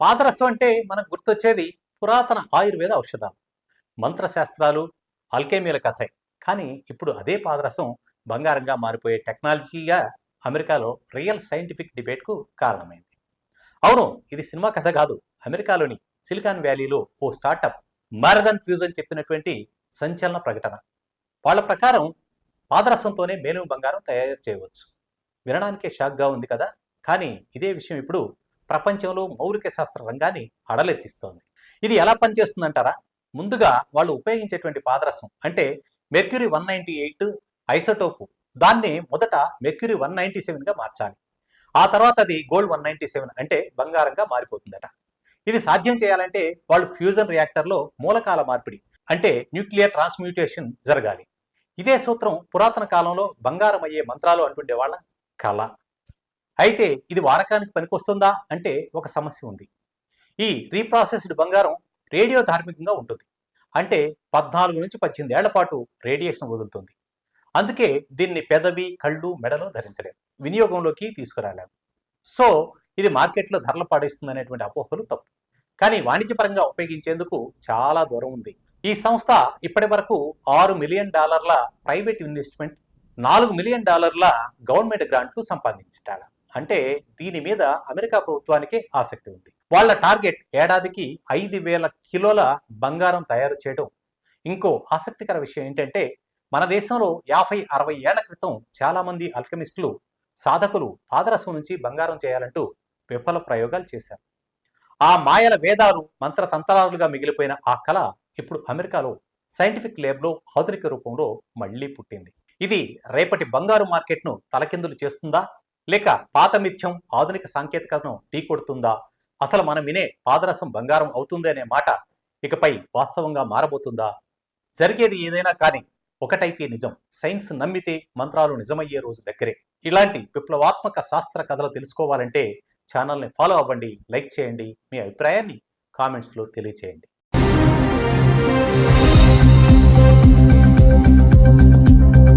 పాదరసం అంటే మనకు గుర్తొచ్చేది పురాతన ఆయుర్వేద ఔషధాలు మంత్రశాస్త్రాలు అల్కేమీల కథే కానీ ఇప్పుడు అదే పాదరసం బంగారంగా మారిపోయే టెక్నాలజీగా అమెరికాలో రియల్ సైంటిఫిక్ డిబేట్కు కారణమైంది. అవును ఇది సినిమా కథ కాదు. అమెరికాలోని సిలికాన్ వ్యాలీలో ఓ స్టార్టప్ మారథన్ ఫ్యూజన్ చెప్పినటువంటి సంచలన ప్రకటన. వాళ్ళ ప్రకారం పాదరసంతోనే మేలు బంగారం తయారు చేయవచ్చు. వినడానికే షాక్గా ఉంది కదా? కానీ ఇదే విషయం ఇప్పుడు ప్రపంచంలో మౌలిక శాస్త్ర రంగాన్ని అడలెత్తిస్తోంది. ఇది ఎలా పనిచేస్తుందంటారా? ముందుగా వాళ్ళు ఉపయోగించేటువంటి పాదరసం అంటే mercury one ninety eight isotope. దాన్ని మొదట మెర్క్యూరీ వన్ నైంటీ సెవెన్గా మార్చాలి. ఆ తర్వాత అది గోల్డ్ వన్ నైంటీ సెవెన్ అంటే బంగారంగా మారిపోతుందట. ఇది సాధ్యం చేయాలంటే వాళ్ళు ఫ్యూజన్ రియాక్టర్లో మూలకాల మార్పిడి అంటే న్యూక్లియర్ ట్రాన్స్మ్యూటేషన్ జరగాలి. ఇదే సూత్రం పురాతన కాలంలో బంగారం అయ్యే మంత్రాలు అంటుండే వాళ్ళ కళ. అయితే ఇది వాడకానికి పనికొస్తుందా అంటే ఒక సమస్య ఉంది. ఈ రీప్రాసెస్డ్ బంగారం రేడియో ధార్మికంగా ఉంటుంది. అంటే పద్నాలుగు నుంచి పద్దెనిమిది ఏళ్ళ పాటు రేడియేషన్ వదులుతుంది. అందుకే దీన్ని పెదవి కళ్ళు మెడలో ధరించలేము వినియోగంలోకి తీసుకురాలేము సో ఇది మార్కెట్లో ధరలు పాడేస్తుంది అనేటువంటి అపోహలు తప్పు. కానీ వాణిజ్యపరంగా ఉపయోగించేందుకు చాలా దూరం ఉంది. ఈ సంస్థ ఇప్పటి వరకు ఆరు మిలియన్ డాలర్ల ప్రైవేట్ ఇన్వెస్ట్మెంట్ నాలుగు మిలియన్ డాలర్ల గవర్నమెంట్ గ్రాంట్లు సంపాదించాల అంటే దీని మీద అమెరికా ప్రభుత్వానికి ఆసక్తి ఉంది. వాళ్ళ టార్గెట్ ఏడాదికి ఐదు వేల కిలోల బంగారం తయారు చేయడం. ఇంకో ఆసక్తికర విషయం ఏంటంటే మన దేశంలో యాభై అరవై ఏళ్ళ క్రితం చాలామంది అల్కమిస్టులు సాధకులు పాదరసం నుంచి బంగారం చేయాలంటూ విఫల ప్రయోగాలు చేశారు. ఆ మాయల వేదాలు మంత్రతంత్రాలుగా మిగిలిపోయిన ఆ కళ ఇప్పుడు అమెరికాలో సైంటిఫిక్ ల్యాబ్లో ఆధునిక రూపంలో మళ్ళీ పుట్టింది. ఇది రేపటి బంగారు మార్కెట్ను తలకిందులు చేస్తుందా? లేక పాత మిథ్యం ఆధునిక సాంకేతికతను ఢీకొడుతుందా అసలు మనం వినే పాదరసం బంగారం అవుతుంది అనే మాట ఇకపై వాస్తవంగా మారబోతుందా? జరిగేది ఏదైనా కానీ ఒకటైతే నిజం. సైన్స్ నమ్మితే మంత్రాలు నిజమయ్యే రోజు దగ్గరే. ఇలాంటి విప్లవాత్మక శాస్త్ర కథలు తెలుసుకోవాలంటే ఛానల్ని ఫాలో అవ్వండి లైక్ చేయండి మీ అభిప్రాయాన్ని కామెంట్స్లో తెలియచేయండి.